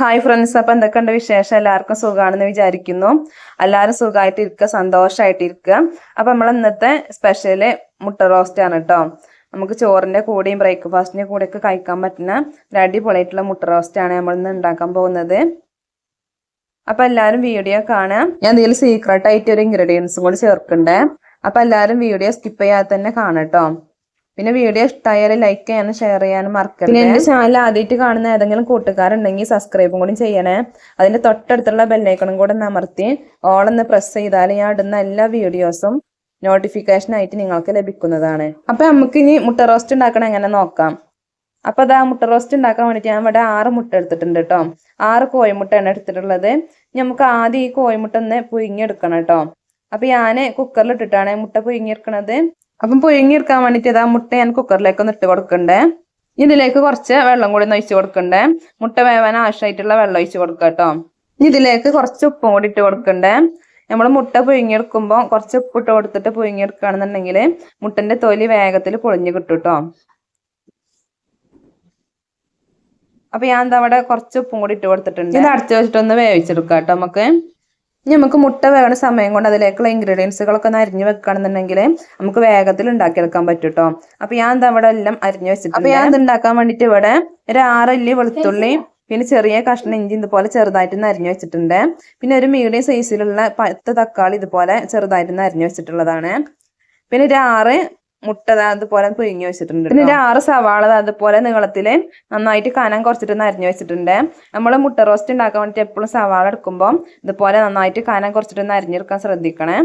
Hi friends അപ്പൊ എന്തൊക്കെയുണ്ട് വിശേഷം? എല്ലാവർക്കും സുഖമാണെന്ന് വിചാരിക്കുന്നു. എല്ലാവരും സുഖമായിട്ട് ഇരിക്കുക സന്തോഷമായിട്ട് ഇരിക്കുക അപ്പൊ നമ്മൾ ഇന്നത്തെ സ്പെഷ്യൽ മുട്ട റോസ്റ്റ് ആണ് കേട്ടോ നമുക്ക് ചോറിന്റെ കൂടെയും ബ്രേക്ക്ഫാസ്റ്റിന്റെ കൂടെയൊക്കെ കഴിക്കാൻ പറ്റുന്ന ഒരു അടിപൊളിയായിട്ടുള്ള മുട്ട റോസ്റ്റ് ആണ് നമ്മൾ ഇന്ന് ഉണ്ടാക്കാൻ പോകുന്നത്. അപ്പം എല്ലാവരും വീഡിയോ കാണാം ഞാൻ ഇതിൽ സീക്രട്ടായിട്ട് ഒരു ഇൻഗ്രീഡിയൻസും കൂടി ചേർക്കണ്ടേ അപ്പം എല്ലാവരും വീഡിയോ സ്കിപ്പ് ചെയ്യാതെ തന്നെ കാണാം കേട്ടോ പിന്നെ വീഡിയോ ഇഷ്ടമായാലും ലൈക്ക് ചെയ്യാനും ഷെയർ ചെയ്യാനും മറക്കരുത്. പിന്നെ എന്റെ ചാനൽ ആദ്യമായിട്ട് കാണുന്ന ഏതെങ്കിലും കൂട്ടുകാരുണ്ടെങ്കിൽ സബ്സ്ക്രൈബും കൂടി ചെയ്യണേ. അതിന്റെ തൊട്ടടുത്തുള്ള ബെല്ലൈക്കണും കൂടെ നമർത്തി ഓളൊന്ന് പ്രസ് ചെയ്താൽ ഞാൻ ഇടുന്ന എല്ലാ വീഡിയോസും നോട്ടിഫിക്കേഷൻ ആയിട്ട് നിങ്ങൾക്ക് ലഭിക്കുന്നതാണ്. അപ്പൊ നമുക്ക് ഇനി മുട്ട റോസ്റ്റ് ഉണ്ടാക്കണം എങ്ങനെ നോക്കാം. അപ്പൊ അതാ മുട്ട റോസ്റ്റ് ഉണ്ടാക്കാൻ വേണ്ടിയിട്ട് ഞാൻ ഇവിടെ ആറ് മുട്ട എടുത്തിട്ടുണ്ട് കേട്ടോ ആറ് കോഴിമുട്ടയാണ് എടുത്തിട്ടുള്ളത്. നമുക്ക് ആദ്യം ഈ കോഴിമുട്ട ഒന്ന് പുഴുങ്ങിയെടുക്കണം കേട്ടോ അപ്പൊ ഞാൻ കുക്കറിൽ ഇട്ടിട്ടാണ് മുട്ട പുഴുങ്ങിയെടുക്കണത്. അപ്പം പുഴുങ്ങിയെടുക്കാൻ വേണ്ടിയിട്ട് ഇതാ മുട്ട ഞാൻ കുക്കറിലേക്ക് ഒന്ന് ഇട്ട് കൊടുക്കണ്ടേ. ഇതിലേക്ക് കുറച്ച് വെള്ളം കൂടി ഒന്ന് ഒഴിച്ച് കൊടുക്കണ്ടേ. മുട്ട വേവാൻ ആവശ്യമായിട്ടുള്ള വെള്ളം ഒഴിച്ച് കൊടുക്കുക കേട്ടോ. ഇതിലേക്ക് കുറച്ച് ഉപ്പും കൂടി ഇട്ട് കൊടുക്കണ്ടേ. നമ്മൾ മുട്ട പുഴുങ്ങിയെടുക്കുമ്പോൾ കുറച്ച് ഉപ്പ് ഇട്ട് കൊടുത്തിട്ട് പുഴുങ്ങിയെടുക്കുകയാണെന്നുണ്ടെങ്കിൽ മുട്ടന്റെ തൊലി വേഗത്തിൽ പൊളിഞ്ഞു കിട്ടും കേട്ടോ. അപ്പൊ ഞാൻ എന്താ അവിടെ കുറച്ച് ഉപ്പും കൂടി ഇട്ട് കൊടുത്തിട്ടുണ്ട്. ഇത് അടച്ചു വെച്ചിട്ടൊന്ന് വേവിച്ചെടുക്കാം കേട്ടോ നമുക്ക്. ഇനി നമുക്ക് മുട്ട വേവണ സമയം കൊണ്ട് അതിലേക്കുള്ള ഇൻഗ്രീഡിയൻസുകളൊക്കെ ഒന്ന് അരിഞ്ഞു വെക്കുകയാണെന്നുണ്ടെങ്കിൽ നമുക്ക് വേഗത്തിൽ ഉണ്ടാക്കിയെടുക്കാൻ പറ്റും കേട്ടോ അപ്പൊ ഞാൻ എന്താ ഇവിടെ എല്ലാം അരിഞ്ഞു വെച്ചിട്ടുണ്ട്. അപ്പൊ ഞാൻ ഇത് ഉണ്ടാക്കാൻ വേണ്ടിട്ട് ഇവിടെ ഒരു ആറല്ലി വെളുത്തുള്ളി പിന്നെ ചെറിയ കഷ്ണം ഇഞ്ചി ഇതുപോലെ ചെറുതായിട്ട് അരിഞ്ഞു വെച്ചിട്ടുണ്ട്. പിന്നെ ഒരു മീഡിയം സൈസിലുള്ള പത്ത് തക്കാളി ഇതുപോലെ ചെറുതായിട്ട് അരിഞ്ഞു വെച്ചിട്ടുള്ളതാണ്. പിന്നെ ഒരു ആറ് മുട്ട അതുപോലെ പുഴുങ്ങി വെച്ചിട്ടുണ്ട് പിന്നെ ഒരു ആറ് സവാള അതുപോലെ നീളത്തിൽ നന്നായിട്ട് കനം കുറച്ചിട്ട് അരിഞ്ഞു വെച്ചിട്ടുണ്ട്. നമ്മൾ മുട്ട റോസ്റ്റ് ഉണ്ടാക്കാൻ വേണ്ടിട്ട് എപ്പോഴും സവാള എടുക്കുമ്പോൾ ഇതുപോലെ നന്നായിട്ട് കനം കുറച്ചിട്ട് അരിഞ്ഞെടുക്കാൻ ശ്രദ്ധിക്കണേ.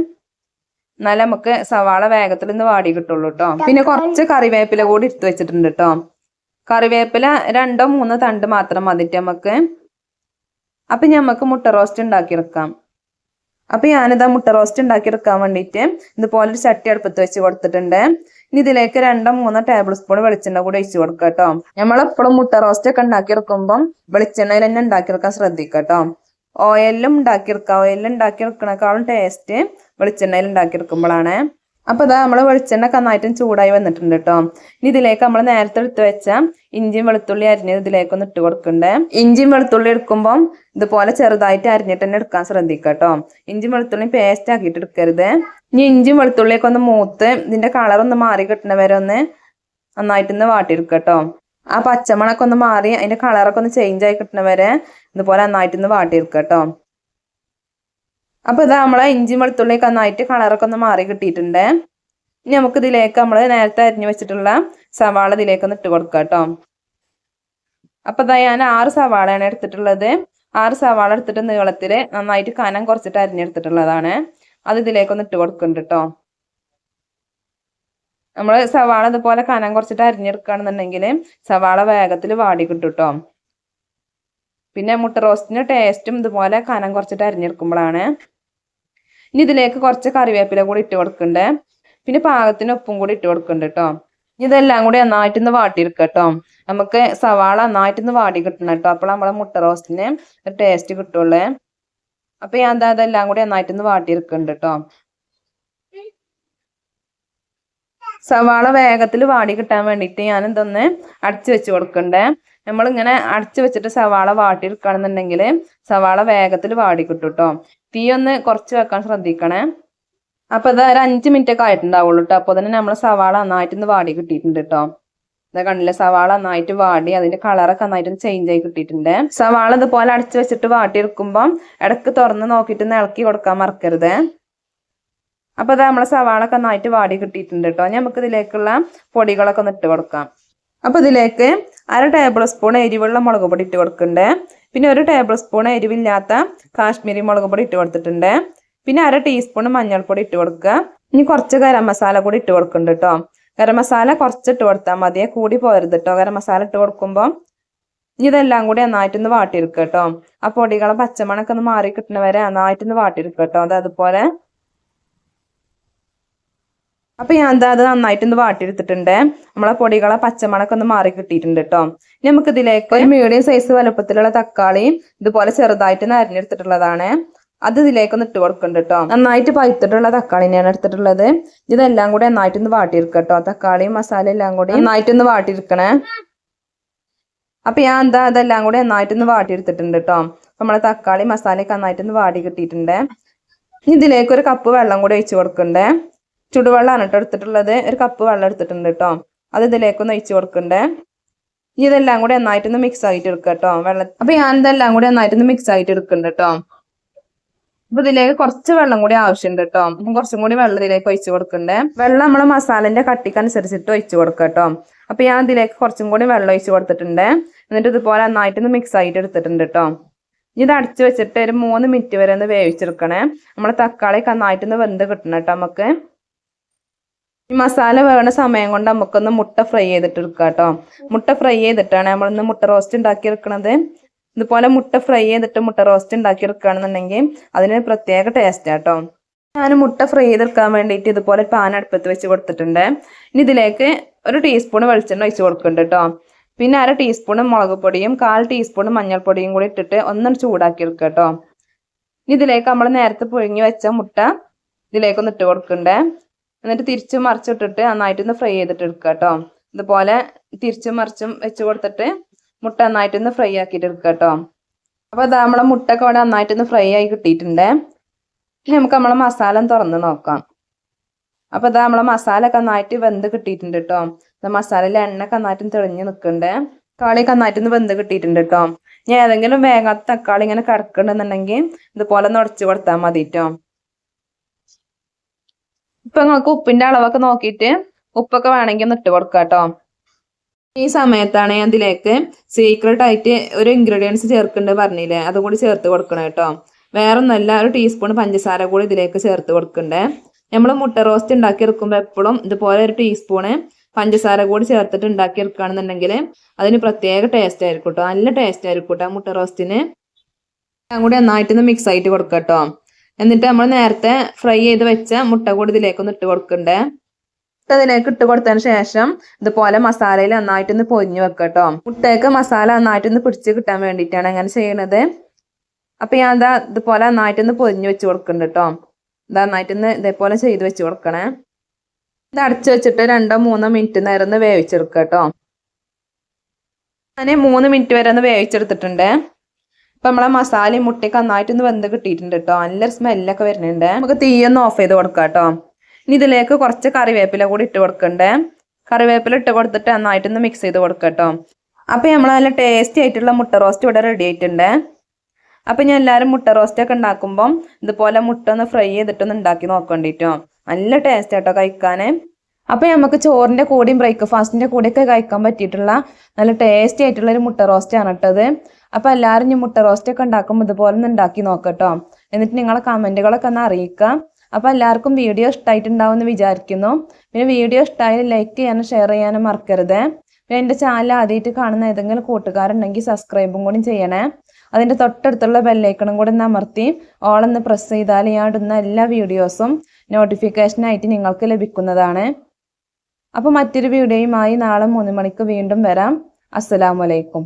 എന്നാലേ നമുക്ക് സവാള വേഗത്തിൽ നിന്ന് വാടി കിട്ടുള്ളൂ കേട്ടോ പിന്നെ കുറച്ച് കറിവേപ്പില കൂടി എടുത്തു വെച്ചിട്ടുണ്ട് കേട്ടോ കറിവേപ്പില രണ്ടോ മൂന്നോ തണ്ട് മാത്രം മതിട്ട് നമുക്ക്. അപ്പൊ നമുക്ക് മുട്ട റോസ്റ്റ് ഉണ്ടാക്കിയെടുക്കാം അപ്പൊ ഞാനിതാ മുട്ട റോസ്റ്റ് ഉണ്ടാക്കിയെടുക്കാൻ വേണ്ടിയിട്ട് ഇതുപോലെ ഒരു ചട്ടി അടുപ്പത്ത് വെച്ച് കൊടുത്തിട്ടുണ്ട്. ഇനി ഇതിലേക്ക് രണ്ടോ മൂന്നോ ടേബിൾ സ്പൂൺ വെളിച്ചെണ്ണ കൂടി ഒഴിച്ചു കൊടുക്കുക കേട്ടോ നമ്മളെപ്പോഴും മുട്ട റോസ്റ്റ് ഒക്കെ ഉണ്ടാക്കിയെടുക്കുമ്പം വെളിച്ചെണ്ണയിൽ തന്നെ ഉണ്ടാക്കിയെടുക്കാൻ ശ്രദ്ധിക്കുക കേട്ടോ ഓയിലും ഉണ്ടാക്കിയെടുക്കുക ഓയിലിൽ ഉണ്ടാക്കിയെടുക്കണേക്കാളും ടേസ്റ്റ് വെളിച്ചെണ്ണയിൽ ഉണ്ടാക്കിയെടുക്കുമ്പോഴാണ് അപ്പൊ ഇതാ നമ്മൾ വെളിച്ചെണ്ണ നന്നായിട്ടും ചൂടായി വന്നിട്ടുണ്ട് കേട്ടോ. ഇനി ഇതിലേക്ക് നമ്മൾ നേരത്തെ എടുത്ത് വെച്ച ഇഞ്ചിയും വെളുത്തുള്ളി അരിഞ്ഞത് ഇതിലേക്കൊന്ന് ഇട്ട് കൊടുക്കണ്ടേ. ഇഞ്ചിയും വെളുത്തുള്ളി എടുക്കുമ്പോൾ ഇതുപോലെ ചെറുതായിട്ട് അരിഞ്ഞിട്ട് തന്നെ എടുക്കാൻ ശ്രദ്ധിക്കുക കേട്ടോ. ഇഞ്ചിയും വെളുത്തുള്ളി പേസ്റ്റ് ആക്കിയിട്ട് എടുക്കരുത്. ഇനി ഇഞ്ചിയും വെളുത്തുള്ളിയൊക്കെ ഒന്ന് മൂത്ത് ഇതിന്റെ കളർ ഒന്ന് മാറി കിട്ടുന്ന വരെ ഒന്ന് നന്നായിട്ടൊന്ന് വാട്ടിയെടുക്കുക കേട്ടോ. ആ പച്ചമണൊക്കെ ഒന്ന് മാറി അതിന്റെ കളറൊക്കെ ഒന്ന് ചേഞ്ച് ആയി കിട്ടുന്ന വരെ ഇതുപോലെ നന്നായിട്ടൊന്ന് വാട്ടിയെടുക്കുക കേട്ടോ. അപ്പൊ ഇതാ നമ്മളെ ഇഞ്ചി വെളുത്തുള്ളിയൊക്കെ നന്നായിട്ട് കളറൊക്കെ ഒന്ന് മാറി കിട്ടിയിട്ടുണ്ട്. ഇനി നമുക്ക് ഇതിലേക്ക് നമ്മൾ നേരത്തെ അരിഞ്ഞു വെച്ചിട്ടുള്ള സവാള ഇതിലേക്ക് ഒന്ന് ഇട്ട് കൊടുക്കുക കേട്ടോ അപ്പോൾ ഇതാ ഞാൻ ആറ് സവാളയാണ് എടുത്തിട്ടുള്ളത്. ആറ് സവാള എടുത്തിട്ട് നീളത്തിൽ നന്നായിട്ട് കനം കുറച്ചിട്ട് അരിഞ്ഞെടുത്തിട്ടുള്ളതാണ്. അത് ഇതിലേക്കൊന്ന് ഇട്ട് കൊടുക്കുന്നുണ്ട് കേട്ടോ നമ്മൾ സവാള ഇതുപോലെ കനം കുറച്ചിട്ട് അരിഞ്ഞെടുക്കുകയാണെന്നുണ്ടെങ്കിൽ സവാള വേഗത്തിൽ വാടി കിട്ടും കേട്ടോ പിന്നെ മുട്ട റോസ്റ്റിന്റെ ടേസ്റ്റും ഇതുപോലെ കനം കുറച്ചിട്ട് അരിഞ്ഞെടുക്കുമ്പോഴാണ് ഇനി ഇതിലേക്ക് കുറച്ച് കറിവേപ്പില കൂടി ഇട്ട് കൊടുക്കണ്ടേ? പിന്നെ പാകത്തിന് ഉപ്പും കൂടി ഇട്ട് കൊടുക്കണ്ട് കേട്ടോ ഇതെല്ലാം കൂടി നന്നായിട്ടൊന്ന് വാട്ടിയെടുക്കുക കേട്ടോ നമുക്ക് സവാള നന്നായിട്ടൊന്ന് വാടി കിട്ടണം കേട്ടോ അപ്പോൾ നമ്മളെ മുട്ട റോസ്റ്റിന് ഒരു ടേസ്റ്റ് കിട്ടുള്ളേ. അപ്പൊ ഞാൻ എന്താ അതെല്ലാം കൂടി നന്നായിട്ടൊന്ന് വാട്ടിയെടുക്കുന്നുണ്ട് കേട്ടോ സവാള വേഗത്തിൽ വാടി കിട്ടാൻ വേണ്ടിയിട്ട് ഞാൻ എന്തൊന്ന് അടച്ചു വെച്ച് കൊടുക്കണ്ടേ. നമ്മളിങ്ങനെ അടച്ചു വെച്ചിട്ട് സവാള വാട്ടിയെടുക്കുകയാണെന്നുണ്ടെങ്കിൽ സവാള വേഗത്തിൽ വാടി കിട്ടും കേട്ടോ തീ ഒന്ന് കുറച്ച് വെക്കാൻ ശ്രദ്ധിക്കണേ. അപ്പൊ ഇത് ഒരു അഞ്ച് മിനിറ്റ് ഒക്കെ ആയിട്ടുണ്ടാവുള്ളൂ കേട്ടോ അപ്പൊ തന്നെ നമ്മളെ സവാള നന്നായിട്ടൊന്ന് വാടി കിട്ടിയിട്ടുണ്ട് കേട്ടോ ഇതാ കണ്ടില്ലേ സവാള നന്നായിട്ട് വാടി അതിന്റെ കളറൊക്കെ നന്നായിട്ട് ചേഞ്ച് ആയി കിട്ടിയിട്ടുണ്ട്. സവാള ഇതുപോലെ അടച്ചു വെച്ചിട്ട് വാട്ടിയെടുക്കുമ്പം ഇടയ്ക്ക് തുറന്ന് നോക്കിയിട്ട് ഇളക്കി കൊടുക്കാൻ മറക്കരുത്. അപ്പൊ അത് നമ്മളെ സവാളൊക്കെ നന്നായിട്ട് വാടി കിട്ടിയിട്ടുണ്ട് കേട്ടോ നമുക്ക് ഇതിലേക്കുള്ള പൊടികളൊക്കെ ഒന്ന് ഇട്ട് കൊടുക്കാം. അപ്പൊ ഇതിലേക്ക് അര ടേബിൾ സ്പൂൺ എരിവുള്ള മുളക് പൊടി ഇട്ട് കൊടുക്കുന്നുണ്ട് പിന്നെ ഒരു ടേബിൾ സ്പൂൺ എരിവില്ലാത്ത കാശ്മീരി മുളക് പൊടി ഇട്ട് കൊടുത്തിട്ടുണ്ട്. പിന്നെ അര ടീസ്പൂൺ മഞ്ഞൾപ്പൊടി ഇട്ട് കൊടുക്കുക. ഇനി കുറച്ച് ഗരം മസാല കൂടി ഇട്ട് കൊടുക്കുന്നുണ്ട് കേട്ടോ ഗരം മസാല കുറച്ച് ഇട്ട് കൊടുത്താൽ മതിയെ കൂടി പോരുത് കേട്ടോ ഗരം മസാല ഇട്ട് കൊടുക്കുമ്പോൾ ഇനി ഇതെല്ലാം കൂടി നന്നായിട്ടൊന്ന് വാട്ടിയെടുക്കുക കേട്ടോ ആ പൊടികളെ പച്ചമണൊക്കെ ഒന്ന് മാറി കിട്ടുന്ന വരെ നന്നായിട്ടൊന്ന് വാട്ടിയെടുക്കുക കേട്ടോ അത് അതുപോലെ അപ്പൊ ഞാൻ എന്താ അത് നന്നായിട്ടൊന്ന് വാട്ടിയെടുത്തിട്ടുണ്ട്. നമ്മളെ പൊടികളെ പച്ചമണൊക്കെ ഒന്ന് മാറി കിട്ടിയിട്ടുണ്ട് കേട്ടോ ഇനി നമുക്ക് ഇതിലേക്ക് ഒരു മീഡിയം സൈസ് വലുപ്പത്തിലുള്ള തക്കാളി ഇതുപോലെ ചെറുതായിട്ട് നരഞ്ഞെടുത്തിട്ടുള്ളതാണ്. അത് ഇതിലേക്കൊന്ന് ഇട്ട് കൊടുക്കുന്നുണ്ട് കേട്ടോ നന്നായിട്ട് പഴുത്തിട്ടുള്ള തക്കാളിനെയാണ് എടുത്തിട്ടുള്ളത്. ഇതെല്ലാം കൂടി നന്നായിട്ടൊന്ന് വാട്ടിയെടുക്കുക കേട്ടോ തക്കാളിയും മസാല എല്ലാം കൂടി നന്നായിട്ടൊന്ന് വാട്ടിയെടുക്കണേ. അപ്പൊ ഞാൻ എന്താ അതെല്ലാം കൂടി നന്നായിട്ടൊന്ന് വാട്ടിയെടുത്തിട്ടുണ്ട് കേട്ടോ നമ്മളെ തക്കാളി മസാലയൊക്കെ നന്നായിട്ടൊന്ന് വാടി കിട്ടിയിട്ടുണ്ട്. ഇതിലേക്ക് ഒരു കപ്പ് വെള്ളം കൂടി ഒഴിച്ചു കൊടുക്കണ്ടേ. ചുടുവെള്ളമാണ് കേട്ടോ എടുത്തിട്ടുള്ളത്. ഒരു കപ്പ് വെള്ളം എടുത്തിട്ടുണ്ട് കേട്ടോ. അത് ഇതിലേക്കൊന്ന് ഒഴിച്ചു കൊടുക്കണ്ടേ. ഇതെല്ലാം കൂടി നന്നായിട്ടൊന്ന് മിക്സ് ആയിട്ട് എടുക്കുക കേട്ടോ. വെള്ളം അപ്പൊ ഞാൻ ഇതെല്ലാം കൂടി നന്നായിട്ടൊന്ന് മിക്സ് ആയിട്ട് എടുക്കുന്നുണ്ട് കേട്ടോ. അപ്പൊ ഇതിലേക്ക് കുറച്ച് വെള്ളം കൂടി ആവശ്യമുണ്ട് കേട്ടോ. അപ്പം കുറച്ചും കൂടി വെള്ളം ഇതിലേക്ക് ഒഴിച്ചു കൊടുക്കണ്ടേ. വെള്ളം നമ്മൾ മസാലന്റെ കട്ടിക്കനുസരിച്ചിട്ട് ഒഴിച്ചു കൊടുക്കുക കേട്ടോ. അപ്പൊ ഞാൻ ഇതിലേക്ക് കുറച്ചും കൂടി വെള്ളം ഒഴിച്ചു കൊടുത്തിട്ടുണ്ട്. എന്നിട്ട് ഇതുപോലെ നന്നായിട്ടൊന്ന് മിക്സ് ആയിട്ട് എടുത്തിട്ടുണ്ട് കേട്ടോ. ഇത് അടച്ചു വെച്ചിട്ട് ഒരു മൂന്ന് മിനിറ്റ് വരെ ഒന്ന് വേവിച്ചെടുക്കണേ. നമ്മളെ തക്കാളി നന്നായിട്ടൊന്ന് വെന്ത് കിട്ടണം കേട്ടോ നമുക്ക്. ഈ മസാല വേണ സമയം കൊണ്ട് നമുക്കൊന്ന് മുട്ട ഫ്രൈ ചെയ്തിട്ട് എടുക്കാം കേട്ടോ. മുട്ട ഫ്രൈ ചെയ്തിട്ടാണ് നമ്മളിന്ന് മുട്ട റോസ്റ്റ് ഉണ്ടാക്കി എടുക്കണത് ഇതുപോലെ മുട്ട ഫ്രൈ ചെയ്തിട്ട് മുട്ട റോസ്റ്റ് ഉണ്ടാക്കി എടുക്കുകയാണെന്നുണ്ടെങ്കിൽ അതിന് പ്രത്യേക ടേസ്റ്റ് ആട്ടോ ഞാൻ മുട്ട ഫ്രൈ ചെയ്തെടുക്കാൻ വേണ്ടിയിട്ട് ഇതുപോലെ പാൻ അടുപ്പത്ത് വെച്ച് കൊടുത്തിട്ടുണ്ട്. ഇനി ഇതിലേക്ക് ഒരു ടീസ്പൂൺ വെളിച്ചെണ്ണ ഒഴിച്ച് കൊടുക്കുന്നുണ്ട് കേട്ടോ. പിന്നെ അര ടീസ്പൂൺ മുളക് പൊടിയും കാൽ ടീസ്പൂൺ മഞ്ഞൾപ്പൊടിയും കൂടി ഇട്ടിട്ട് ഒന്നും ചൂടാക്കി എടുക്കുക കേട്ടോ. ഇനി ഇതിലേക്ക് നമ്മൾ നേരത്തെ പുഴുങ്ങി വെച്ച മുട്ട ഇതിലേക്കൊന്ന് ഇട്ട് കൊടുക്കണ്ടേ എന്നിട്ട് തിരിച്ചും മറിച്ചിട്ടിട്ട് നന്നായിട്ടൊന്ന് ഫ്രൈ ചെയ്തിട്ട് എടുക്കുക കേട്ടോ. ഇതുപോലെ തിരിച്ചും മറിച്ചും വെച്ച് കൊടുത്തിട്ട് മുട്ട നന്നായിട്ടൊന്ന് ഫ്രൈ ആക്കിയിട്ട് എടുക്കുക കേട്ടോ. അപ്പോൾ അത് നമ്മളെ മുട്ടൊക്കെ ഇവിടെ നന്നായിട്ടൊന്ന് ഫ്രൈ ആയി കിട്ടിയിട്ടുണ്ട്. ഇനി നമുക്ക് നമ്മളെ മസാല തുറന്ന് നോക്കാം. അപ്പോൾ ഇതാ നമ്മളെ മസാല ഒക്കെ നന്നായിട്ട് വെന്ത് കിട്ടിയിട്ടുണ്ട് കേട്ടോ. മസാലയിലെ എണ്ണ നന്നായിട്ടും തെളിഞ്ഞ് നിൽക്കണ്ടേ തക്കാളി നന്നായിട്ടൊന്ന് വെന്ത് കിട്ടിയിട്ടുണ്ട് കേട്ടോ. ഞാൻ ഏതെങ്കിലും വേഗാത്ത തക്കാളി ഇങ്ങനെ കിടക്കണമെന്നുണ്ടെങ്കിൽ ഇതുപോലെ ഒന്ന് ഉടച്ചു കൊടുത്താൽ മതി കേട്ടോ. ഇപ്പൊ നിങ്ങൾക്ക് ഉപ്പിന്റെ അളവൊക്കെ നോക്കിയിട്ട് ഉപ്പൊക്കെ വേണമെങ്കിൽ ഒന്ന് ഇട്ട് കൊടുക്കാം കേട്ടോ ഈ സമയത്താണ് ഞാൻ ഇതിലേക്ക് സീക്രട്ട് ആയിട്ട് ഒരു ഇൻഗ്രീഡിയൻസ് ചേർക്കുന്നുണ്ട് പറഞ്ഞില്ലേ? അതും കൂടി ചേർത്ത് കൊടുക്കണം കേട്ടോ. വേറെ നല്ല ഒരു ടീസ്പൂൺ പഞ്ചസാര കൂടി ഇതിലേക്ക് ചേർത്ത് കൊടുക്കണ്ടേ നമ്മൾ മുട്ട റോസ്റ്റ് ഉണ്ടാക്കി എടുക്കുമ്പോൾ എപ്പോഴും ഇതുപോലെ ഒരു ടീസ്പൂണ് പഞ്ചസാര കൂടി ചേർത്തിട്ട് ഉണ്ടാക്കി എടുക്കുകയാണെന്നുണ്ടെങ്കിൽ അതിന് പ്രത്യേക ടേസ്റ്റ് ആയിരിക്കും കേട്ടോ. നല്ല ടേസ്റ്റ് ആയിരിക്കും കേട്ടോ മുട്ട റോസ്റ്റിന് കൂടി നന്നായിട്ടൊന്ന് മിക്സ് ആയിട്ട് കൊടുക്കാം കേട്ടോ. എന്നിട്ട് നമ്മൾ നേരത്തെ ഫ്രൈ ചെയ്ത് വെച്ച മുട്ട കൂടി ഇതിലേക്കൊന്ന് ഇട്ട് കൊടുക്കണ്ടേ. മുട്ട ഇതിലേക്ക് ഇട്ട് കൊടുത്തതിന് ശേഷം ഇതുപോലെ മസാലയിൽ നന്നായിട്ടൊന്ന് പൊരിഞ്ഞു വെക്കട്ടോ കേട്ടോ മുട്ടയൊക്കെ മസാല നന്നായിട്ടൊന്ന് പിടിച്ച് കിട്ടാൻ വേണ്ടിയിട്ടാണ് അങ്ങനെ ചെയ്യണത്. അപ്പൊ ഞാൻ എന്താ ഇതുപോലെ നന്നായിട്ടൊന്ന് പൊരിഞ്ഞു വെച്ച് കൊടുക്കുന്നുണ്ട് കേട്ടോ ഇത് നന്നായിട്ടൊന്ന് ഇതേപോലെ ചെയ്ത് വെച്ച് കൊടുക്കണേ. ഇത് അടച്ചു വെച്ചിട്ട് രണ്ടോ മൂന്നോ മിനിറ്റ് നേരം ഒന്ന് വേവിച്ചെടുക്കുക കേട്ടോ ഞാൻ മൂന്ന് മിനിറ്റ് വരെ ഒന്ന് വേവിച്ചെടുത്തിട്ടുണ്ട്. ഇപ്പൊ നമ്മളെ മസാലയും മുട്ടയൊക്കെ നന്നായിട്ടൊന്ന് വെന്ത് കിട്ടിയിട്ടുണ്ട് കേട്ടോ നല്ലൊരു സ്മെല്ലൊക്കെ വരുന്നുണ്ട്. നമുക്ക് തീയൊന്ന് ഓഫ് ചെയ്ത് കൊടുക്കാം കേട്ടോ ഇനി ഇതിലേക്ക് കുറച്ച് കറിവേപ്പില കൂടി ഇട്ട് കൊടുക്കണ്ടേ. കറിവേപ്പില ഇട്ട് കൊടുത്തിട്ട് നന്നായിട്ടൊന്ന് മിക്സ് ചെയ്ത് കൊടുക്കാം കേട്ടോ അപ്പൊ നമ്മൾ നല്ല ടേസ്റ്റി ആയിട്ടുള്ള മുട്ട റോസ്റ്റ് ഇവിടെ റെഡി ആയിട്ടുണ്ട്. അപ്പൊ ഞാൻ എല്ലാവരും മുട്ട റോസ്റ്റ് ഒക്കെ ഉണ്ടാക്കുമ്പം ഇതുപോലെ മുട്ട ഒന്ന് ഫ്രൈ ചെയ്തിട്ടൊന്ന് ഉണ്ടാക്കി നോക്കണ്ടിട്ടോ നല്ല ടേസ്റ്റ് ആട്ടോ കഴിക്കാൻ അപ്പൊ നമുക്ക് ചോറിന്റെ കൂടെയും ബ്രേക്ക്ഫാസ്റ്റിന്റെ കൂടെയൊക്കെ കഴിക്കാൻ പറ്റിയിട്ടുള്ള നല്ല ടേസ്റ്റി ആയിട്ടുള്ള ഒരു മുട്ട റോസ്റ്റ് ആണ് കേട്ടത് അപ്പൊ എല്ലാവരും ഞാൻ മുട്ട റോസ്റ്റ് ഒക്കെ ഉണ്ടാക്കുമ്പോൾ ഇതുപോലെ ഒന്ന് ഉണ്ടാക്കി നോക്കട്ടോ. എന്നിട്ട് നിങ്ങളെ കമന്റുകളൊക്കെ ഒന്ന് അറിയിക്കാം. അപ്പൊ എല്ലാവർക്കും വീഡിയോ ഇഷ്ടമായിട്ടുണ്ടാവും എന്ന് വിചാരിക്കുന്നു. പിന്നെ വീഡിയോ ഇഷ്ടമായാലും ലൈക്ക് ചെയ്യാനും ഷെയർ ചെയ്യാനും മറക്കരുത്. പിന്നെ എന്റെ ചാനൽ ആദ്യമായിട്ട് കാണുന്ന ഏതെങ്കിലും കൂട്ടുകാരുണ്ടെങ്കിൽ സബ്സ്ക്രൈബും കൂടി ചെയ്യണേ. അതിന്റെ തൊട്ടടുത്തുള്ള ബെല്ലൈക്കണും കൂടി ഒന്ന് അമർത്തി ഓളൊന്ന് പ്രസ് ചെയ്താൽ ഞാൻ ഇടുന്ന എല്ലാ വീഡിയോസും നോട്ടിഫിക്കേഷനായിട്ട് നിങ്ങൾക്ക് ലഭിക്കുന്നതാണ്. അപ്പോൾ മറ്റൊരു വീഡിയോയുമായി നാളെ മൂന്ന് മണിക്ക് വീണ്ടും വരാം. അസ്സലാമലൈക്കും